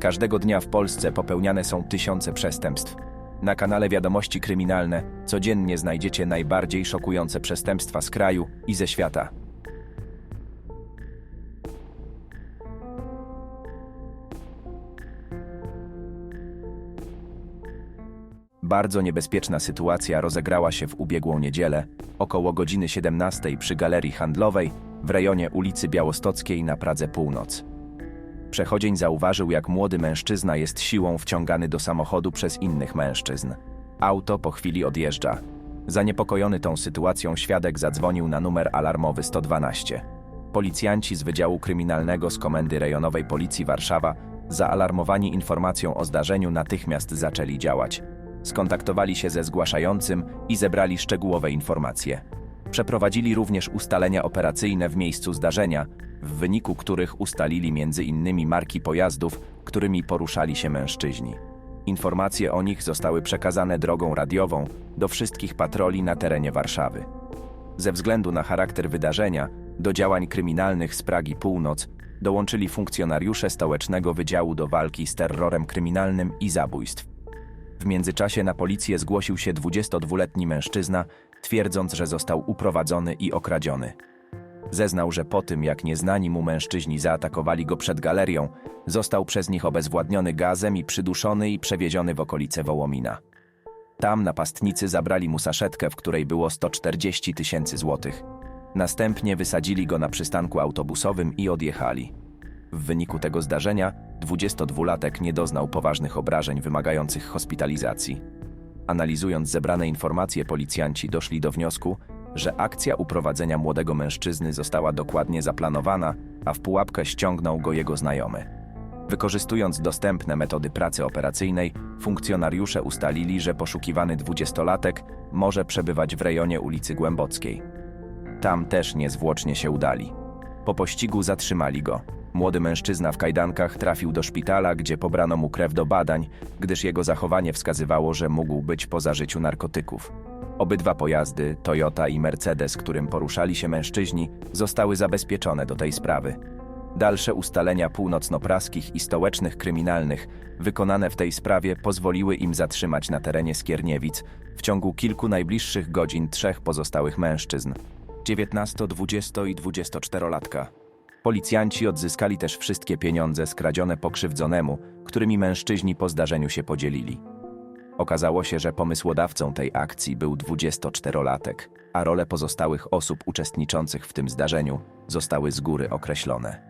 Każdego dnia w Polsce popełniane są tysiące przestępstw. Na kanale Wiadomości Kryminalne codziennie znajdziecie najbardziej szokujące przestępstwa z kraju i ze świata. Bardzo niebezpieczna sytuacja rozegrała się w ubiegłą niedzielę, około godziny 17 przy galerii handlowej w rejonie ulicy Białostockiej na Pradze Północ. Przechodzień zauważył, jak młody mężczyzna jest siłą wciągany do samochodu przez innych mężczyzn. Auto po chwili odjeżdża. Zaniepokojony tą sytuacją świadek zadzwonił na numer alarmowy 112. Policjanci z Wydziału Kryminalnego z Komendy Rejonowej Policji Warszawa, zaalarmowani informacją o zdarzeniu, natychmiast zaczęli działać. Skontaktowali się ze zgłaszającym i zebrali szczegółowe informacje. Przeprowadzili również ustalenia operacyjne w miejscu zdarzenia, w wyniku których ustalili m.in. marki pojazdów, którymi poruszali się mężczyźni. Informacje o nich zostały przekazane drogą radiową do wszystkich patroli na terenie Warszawy. Ze względu na charakter wydarzenia, do działań kryminalnych z Pragi Północ dołączyli funkcjonariusze Stołecznego Wydziału do Walki z Terrorem Kryminalnym i Zabójstw. W międzyczasie na policję zgłosił się 22-letni mężczyzna, twierdząc, że został uprowadzony i okradziony. Zeznał, że po tym, jak nieznani mu mężczyźni zaatakowali go przed galerią, został przez nich obezwładniony gazem i przyduszony i przewieziony w okolice Wołomina. Tam napastnicy zabrali mu saszetkę, w której było 140 tysięcy złotych. Następnie wysadzili go na przystanku autobusowym i odjechali. W wyniku tego zdarzenia 22-latek nie doznał poważnych obrażeń wymagających hospitalizacji. Analizując zebrane informacje, policjanci doszli do wniosku, że akcja uprowadzenia młodego mężczyzny została dokładnie zaplanowana, a w pułapkę ściągnął go jego znajomy. Wykorzystując dostępne metody pracy operacyjnej, funkcjonariusze ustalili, że poszukiwany dwudziestolatek może przebywać w rejonie ulicy Głębockiej. Tam też niezwłocznie się udali. Po pościgu zatrzymali go. Młody mężczyzna w kajdankach trafił do szpitala, gdzie pobrano mu krew do badań, gdyż jego zachowanie wskazywało, że mógł być po zażyciu narkotyków. Obydwa pojazdy, Toyota i Mercedes, którym poruszali się mężczyźni, zostały zabezpieczone do tej sprawy. Dalsze ustalenia północnopraskich i stołecznych kryminalnych wykonane w tej sprawie pozwoliły im zatrzymać na terenie Skierniewic w ciągu kilku najbliższych godzin trzech pozostałych mężczyzn 19, 20 i 24-latka. Policjanci odzyskali też wszystkie pieniądze skradzione pokrzywdzonemu, którymi mężczyźni po zdarzeniu się podzielili. Okazało się, że pomysłodawcą tej akcji był 24-latek, a role pozostałych osób uczestniczących w tym zdarzeniu zostały z góry określone.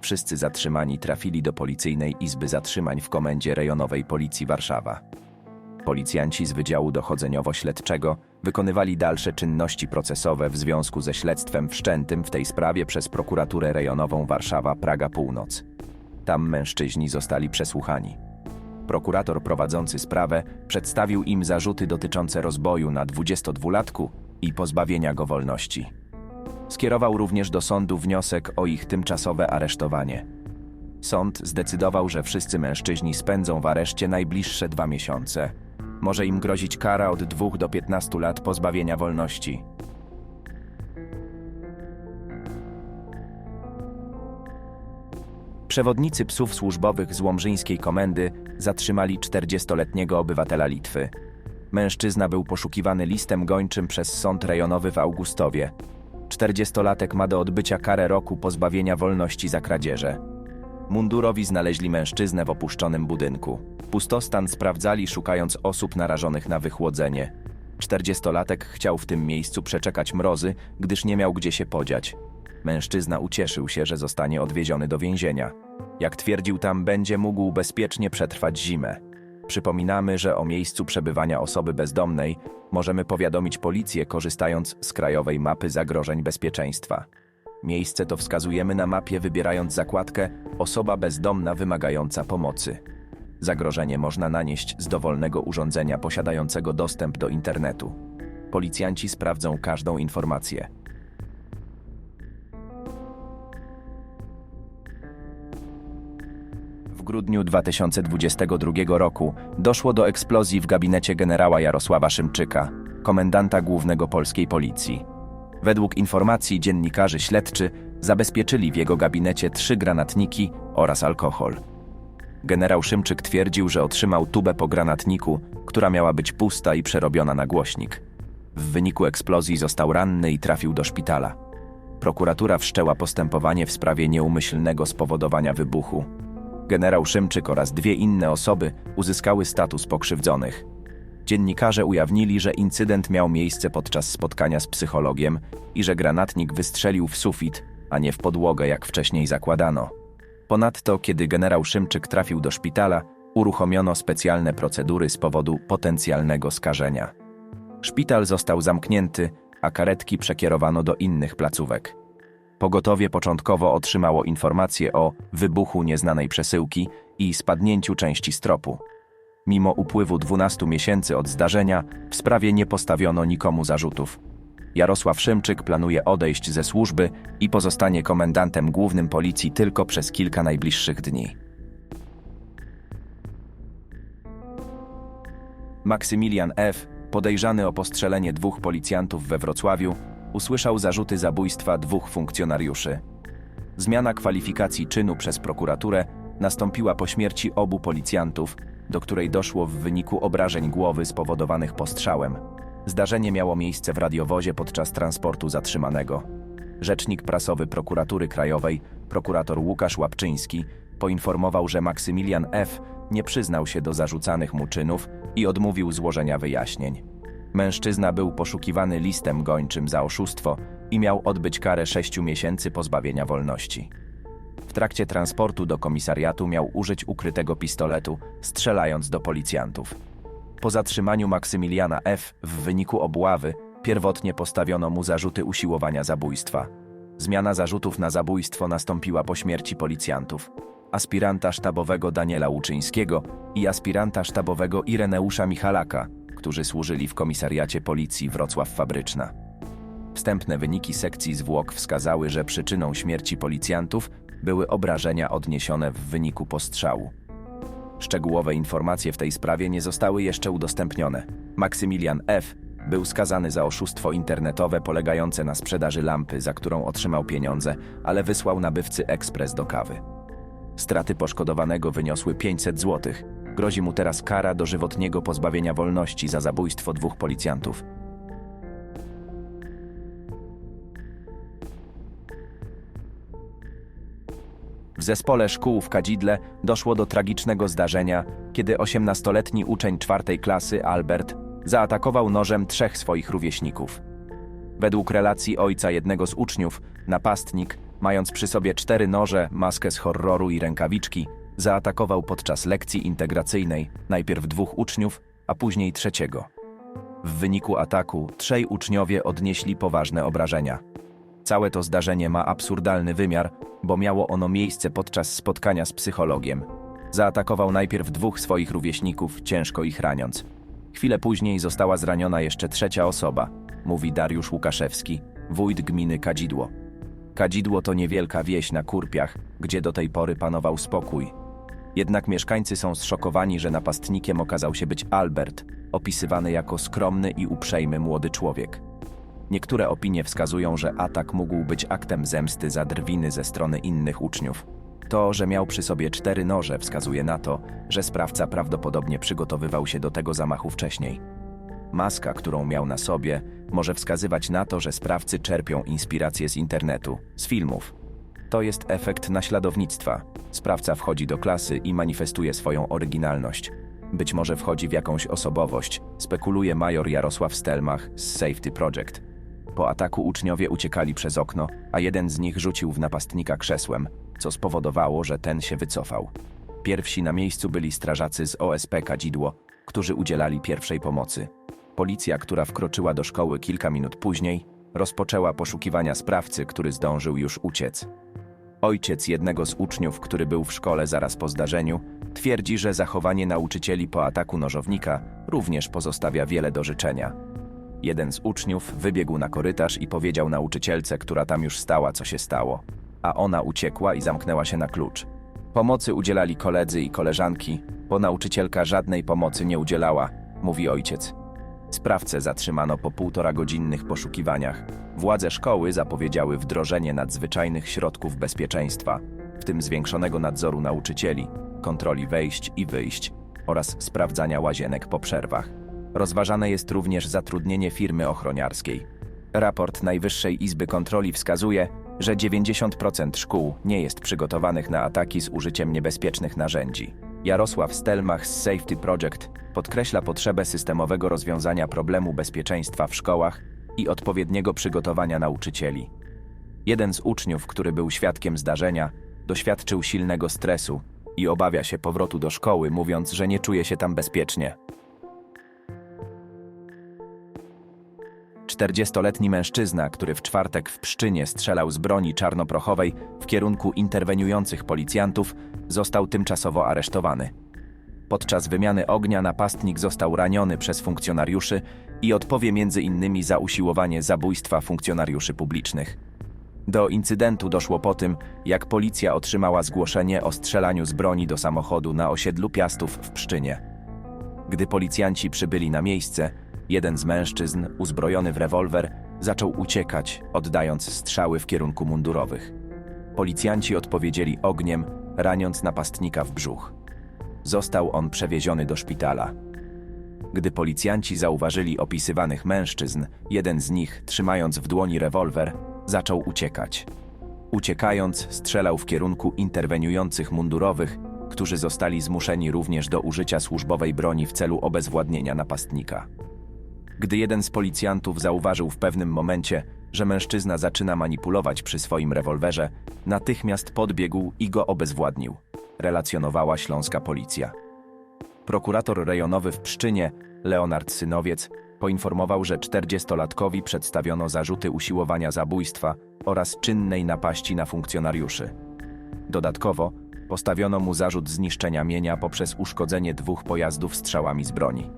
Wszyscy zatrzymani trafili do policyjnej izby zatrzymań w komendzie rejonowej Policji Warszawa. Policjanci z Wydziału Dochodzeniowo-Śledczego wykonywali dalsze czynności procesowe w związku ze śledztwem wszczętym w tej sprawie przez prokuraturę rejonową Warszawa-Praga Północ. Tam mężczyźni zostali przesłuchani. Prokurator prowadzący sprawę przedstawił im zarzuty dotyczące rozboju na 22-latku i pozbawienia go wolności. Skierował również do sądu wniosek o ich tymczasowe aresztowanie. Sąd zdecydował, że wszyscy mężczyźni spędzą w areszcie najbliższe dwa miesiące. Może im grozić kara od 2 do 15 lat pozbawienia wolności. Przewodnicy psów służbowych z łomżyńskiej komendy zatrzymali 40-letniego obywatela Litwy. Mężczyzna był poszukiwany listem gończym przez sąd rejonowy w Augustowie. 40-latek ma do odbycia karę roku pozbawienia wolności za kradzieże. Mundurowi znaleźli mężczyznę w opuszczonym budynku. Pustostan sprawdzali, szukając osób narażonych na wychłodzenie. 40-latek chciał w tym miejscu przeczekać mrozy, gdyż nie miał gdzie się podziać. Mężczyzna ucieszył się, że zostanie odwieziony do więzienia. Jak twierdził, tam będzie mógł bezpiecznie przetrwać zimę. Przypominamy, że o miejscu przebywania osoby bezdomnej możemy powiadomić policję, korzystając z krajowej mapy zagrożeń bezpieczeństwa. Miejsce to wskazujemy na mapie, wybierając zakładkę Osoba bezdomna wymagająca pomocy. Zagrożenie można nanieść z dowolnego urządzenia posiadającego dostęp do internetu. Policjanci sprawdzą każdą informację. Grudniu 2022 roku doszło do eksplozji w gabinecie generała Jarosława Szymczyka, komendanta głównego polskiej policji. Według informacji dziennikarzy śledczy zabezpieczyli w jego gabinecie trzy granatniki oraz alkohol. Generał Szymczyk twierdził, że otrzymał tubę po granatniku, która miała być pusta i przerobiona na głośnik. W wyniku eksplozji został ranny i trafił do szpitala. Prokuratura wszczęła postępowanie w sprawie nieumyślnego spowodowania wybuchu. Generał Szymczyk oraz dwie inne osoby uzyskały status pokrzywdzonych. Dziennikarze ujawnili, że incydent miał miejsce podczas spotkania z psychologiem i że granatnik wystrzelił w sufit, a nie w podłogę, jak wcześniej zakładano. Ponadto, kiedy generał Szymczyk trafił do szpitala, uruchomiono specjalne procedury z powodu potencjalnego skażenia. Szpital został zamknięty, a karetki przekierowano do innych placówek. Pogotowie początkowo otrzymało informację o wybuchu nieznanej przesyłki i spadnięciu części stropu. Mimo upływu 12 miesięcy od zdarzenia, w sprawie nie postawiono nikomu zarzutów. Jarosław Szymczyk planuje odejść ze służby i pozostanie komendantem głównym policji tylko przez kilka najbliższych dni. Maksymilian F., podejrzany o postrzelenie dwóch policjantów we Wrocławiu, usłyszał zarzuty zabójstwa dwóch funkcjonariuszy. Zmiana kwalifikacji czynu przez prokuraturę nastąpiła po śmierci obu policjantów, do której doszło w wyniku obrażeń głowy spowodowanych postrzałem. Zdarzenie miało miejsce w radiowozie podczas transportu zatrzymanego. Rzecznik prasowy prokuratury krajowej, prokurator Łukasz Łapczyński, poinformował, że Maksymilian F. nie przyznał się do zarzucanych mu czynów i odmówił złożenia wyjaśnień. Mężczyzna był poszukiwany listem gończym za oszustwo i miał odbyć karę sześciu miesięcy pozbawienia wolności. W trakcie transportu do komisariatu miał użyć ukrytego pistoletu, strzelając do policjantów. Po zatrzymaniu Maksymiliana F. w wyniku obławy pierwotnie postawiono mu zarzuty usiłowania zabójstwa. Zmiana zarzutów na zabójstwo nastąpiła po śmierci policjantów. Aspiranta sztabowego Daniela Łuczyńskiego i aspiranta sztabowego Ireneusza Michalaka, którzy służyli w komisariacie policji Wrocław Fabryczna. Wstępne wyniki sekcji zwłok wskazały, że przyczyną śmierci policjantów były obrażenia odniesione w wyniku postrzału. Szczegółowe informacje w tej sprawie nie zostały jeszcze udostępnione. Maksymilian F. był skazany za oszustwo internetowe polegające na sprzedaży lampy, za którą otrzymał pieniądze, ale wysłał nabywcy ekspres do kawy. Straty poszkodowanego wyniosły 500 zł. Grozi mu teraz kara dożywotniego pozbawienia wolności za zabójstwo dwóch policjantów. W zespole szkół w Kadzidle doszło do tragicznego zdarzenia, kiedy 18-letni uczeń czwartej klasy Albert zaatakował nożem trzech swoich rówieśników. Według relacji ojca jednego z uczniów, napastnik, mając przy sobie cztery noże, maskę z horroru i rękawiczki, zaatakował podczas lekcji integracyjnej najpierw dwóch uczniów, a później trzeciego. W wyniku ataku trzej uczniowie odnieśli poważne obrażenia. Całe to zdarzenie ma absurdalny wymiar, bo miało ono miejsce podczas spotkania z psychologiem. Zaatakował najpierw dwóch swoich rówieśników, ciężko ich raniąc. Chwilę później została zraniona jeszcze trzecia osoba, mówi Dariusz Łukaszewski, wójt gminy Kadzidło. Kadzidło to niewielka wieś na Kurpiach, gdzie do tej pory panował spokój. Jednak mieszkańcy są zszokowani, że napastnikiem okazał się być Albert, opisywany jako skromny i uprzejmy młody człowiek. Niektóre opinie wskazują, że atak mógł być aktem zemsty za drwiny ze strony innych uczniów. To, że miał przy sobie cztery noże, wskazuje na to, że sprawca prawdopodobnie przygotowywał się do tego zamachu wcześniej. Maska, którą miał na sobie, może wskazywać na to, że sprawcy czerpią inspirację z internetu, z filmów. To jest efekt naśladownictwa. Sprawca wchodzi do klasy i manifestuje swoją oryginalność. Być może wchodzi w jakąś osobowość, spekuluje major Jarosław Stelmach z Safety Project. Po ataku uczniowie uciekali przez okno, a jeden z nich rzucił w napastnika krzesłem, co spowodowało, że ten się wycofał. Pierwsi na miejscu byli strażacy z OSP Kadzidło, którzy udzielali pierwszej pomocy. Policja, która wkroczyła do szkoły kilka minut później, rozpoczęła poszukiwania sprawcy, który zdążył już uciec. Ojciec jednego z uczniów, który był w szkole zaraz po zdarzeniu, twierdzi, że zachowanie nauczycieli po ataku nożownika również pozostawia wiele do życzenia. Jeden z uczniów wybiegł na korytarz i powiedział nauczycielce, która tam już stała, co się stało, a ona uciekła i zamknęła się na klucz. Pomocy udzielali koledzy i koleżanki, bo nauczycielka żadnej pomocy nie udzielała, mówi ojciec. Sprawcę zatrzymano po półtora godzinnych poszukiwaniach. Władze szkoły zapowiedziały wdrożenie nadzwyczajnych środków bezpieczeństwa, w tym zwiększonego nadzoru nauczycieli, kontroli wejść i wyjść oraz sprawdzania łazienek po przerwach. Rozważane jest również zatrudnienie firmy ochroniarskiej. Raport Najwyższej Izby Kontroli wskazuje, że 90% szkół nie jest przygotowanych na ataki z użyciem niebezpiecznych narzędzi. Jarosław Stelmach z Safety Project podkreśla potrzebę systemowego rozwiązania problemu bezpieczeństwa w szkołach i odpowiedniego przygotowania nauczycieli. Jeden z uczniów, który był świadkiem zdarzenia, doświadczył silnego stresu i obawia się powrotu do szkoły, mówiąc, że nie czuje się tam bezpiecznie. 40-letni mężczyzna, który w czwartek w Pszczynie strzelał z broni czarnoprochowej w kierunku interweniujących policjantów, został tymczasowo aresztowany. Podczas wymiany ognia napastnik został raniony przez funkcjonariuszy i odpowie między innymi za usiłowanie zabójstwa funkcjonariuszy publicznych. Do incydentu doszło po tym, jak policja otrzymała zgłoszenie o strzelaniu z broni do samochodu na osiedlu Piastów w Pszczynie. Gdy policjanci przybyli na miejsce, jeden z mężczyzn, uzbrojony w rewolwer, zaczął uciekać, oddając strzały w kierunku mundurowych. Policjanci odpowiedzieli ogniem, raniąc napastnika w brzuch. Został on przewieziony do szpitala. Gdy policjanci zauważyli opisywanych mężczyzn, jeden z nich, trzymając w dłoni rewolwer, zaczął uciekać. Uciekając, strzelał w kierunku interweniujących mundurowych, którzy zostali zmuszeni również do użycia służbowej broni w celu obezwładnienia napastnika. Gdy jeden z policjantów zauważył w pewnym momencie, że mężczyzna zaczyna manipulować przy swoim rewolwerze, natychmiast podbiegł i go obezwładnił, relacjonowała śląska policja. Prokurator rejonowy w Pszczynie, Leonard Synowiec, poinformował, że 40-latkowi przedstawiono zarzuty usiłowania zabójstwa oraz czynnej napaści na funkcjonariuszy. Dodatkowo postawiono mu zarzut zniszczenia mienia poprzez uszkodzenie dwóch pojazdów strzałami z broni.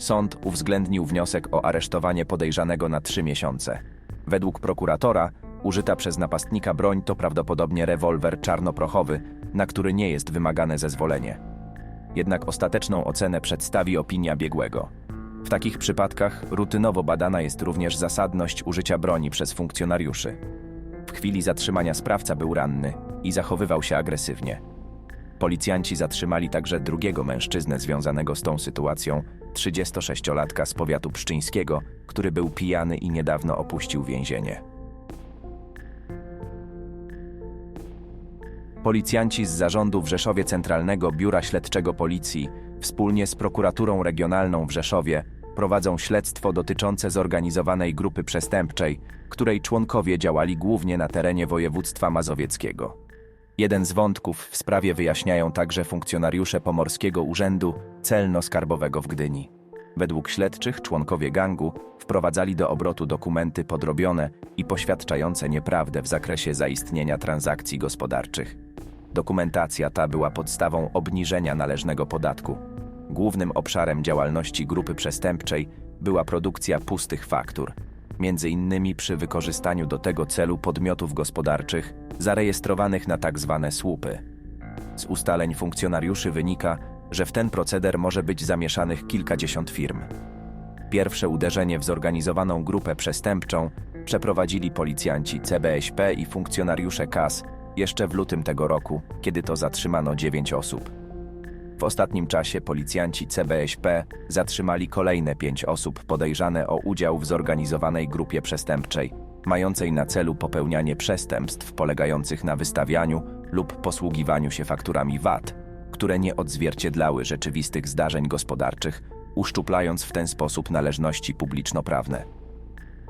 Sąd uwzględnił wniosek o aresztowanie podejrzanego na trzy miesiące. Według prokuratora, użyta przez napastnika broń to prawdopodobnie rewolwer czarnoprochowy, na który nie jest wymagane zezwolenie. Jednak ostateczną ocenę przedstawi opinia biegłego. W takich przypadkach rutynowo badana jest również zasadność użycia broni przez funkcjonariuszy. W chwili zatrzymania sprawca był ranny i zachowywał się agresywnie. Policjanci zatrzymali także drugiego mężczyznę związanego z tą sytuacją, 36-latka z powiatu pszczyńskiego, który był pijany i niedawno opuścił więzienie. Policjanci z zarządu w Rzeszowie Centralnego Biura Śledczego Policji wspólnie z prokuraturą regionalną w Rzeszowie prowadzą śledztwo dotyczące zorganizowanej grupy przestępczej, której członkowie działali głównie na terenie województwa mazowieckiego. Jeden z wątków w sprawie wyjaśniają także funkcjonariusze Pomorskiego Urzędu Celno-Skarbowego w Gdyni. Według śledczych członkowie gangu wprowadzali do obrotu dokumenty podrobione i poświadczające nieprawdę w zakresie zaistnienia transakcji gospodarczych. Dokumentacja ta była podstawą obniżenia należnego podatku. Głównym obszarem działalności grupy przestępczej była produkcja pustych faktur, między innymi przy wykorzystaniu do tego celu podmiotów gospodarczych zarejestrowanych na tzw. słupy. Z ustaleń funkcjonariuszy wynika, że w ten proceder może być zamieszanych kilkadziesiąt firm. Pierwsze uderzenie w zorganizowaną grupę przestępczą przeprowadzili policjanci CBŚP i funkcjonariusze KAS jeszcze w lutym tego roku, kiedy to zatrzymano dziewięć osób. W ostatnim czasie policjanci CBŚP zatrzymali kolejne pięć osób podejrzane o udział w zorganizowanej grupie przestępczej, mającej na celu popełnianie przestępstw polegających na wystawianiu lub posługiwaniu się fakturami VAT, które nie odzwierciedlały rzeczywistych zdarzeń gospodarczych, uszczuplając w ten sposób należności publiczno-prawne.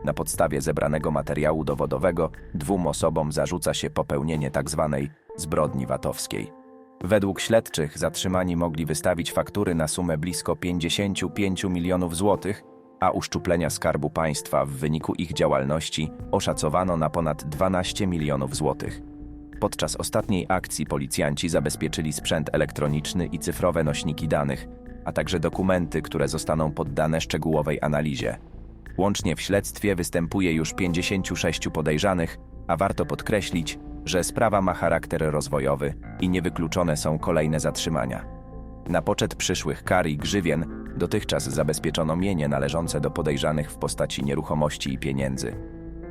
Na podstawie zebranego materiału dowodowego dwóm osobom zarzuca się popełnienie tzw. zbrodni VAT-owskiej. Według śledczych zatrzymani mogli wystawić faktury na sumę blisko 55 milionów złotych, a uszczuplenia Skarbu Państwa w wyniku ich działalności oszacowano na ponad 12 milionów złotych. Podczas ostatniej akcji policjanci zabezpieczyli sprzęt elektroniczny i cyfrowe nośniki danych, a także dokumenty, które zostaną poddane szczegółowej analizie. Łącznie w śledztwie występuje już 56 podejrzanych, a warto podkreślić, że sprawa ma charakter rozwojowy i niewykluczone są kolejne zatrzymania. Na poczet przyszłych kar i grzywien dotychczas zabezpieczono mienie należące do podejrzanych w postaci nieruchomości i pieniędzy.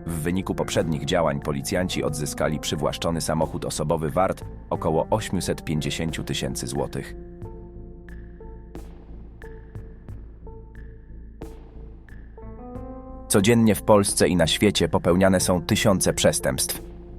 W wyniku poprzednich działań policjanci odzyskali przywłaszczony samochód osobowy wart około 850 tysięcy złotych. Codziennie w Polsce i na świecie popełniane są tysiące przestępstw.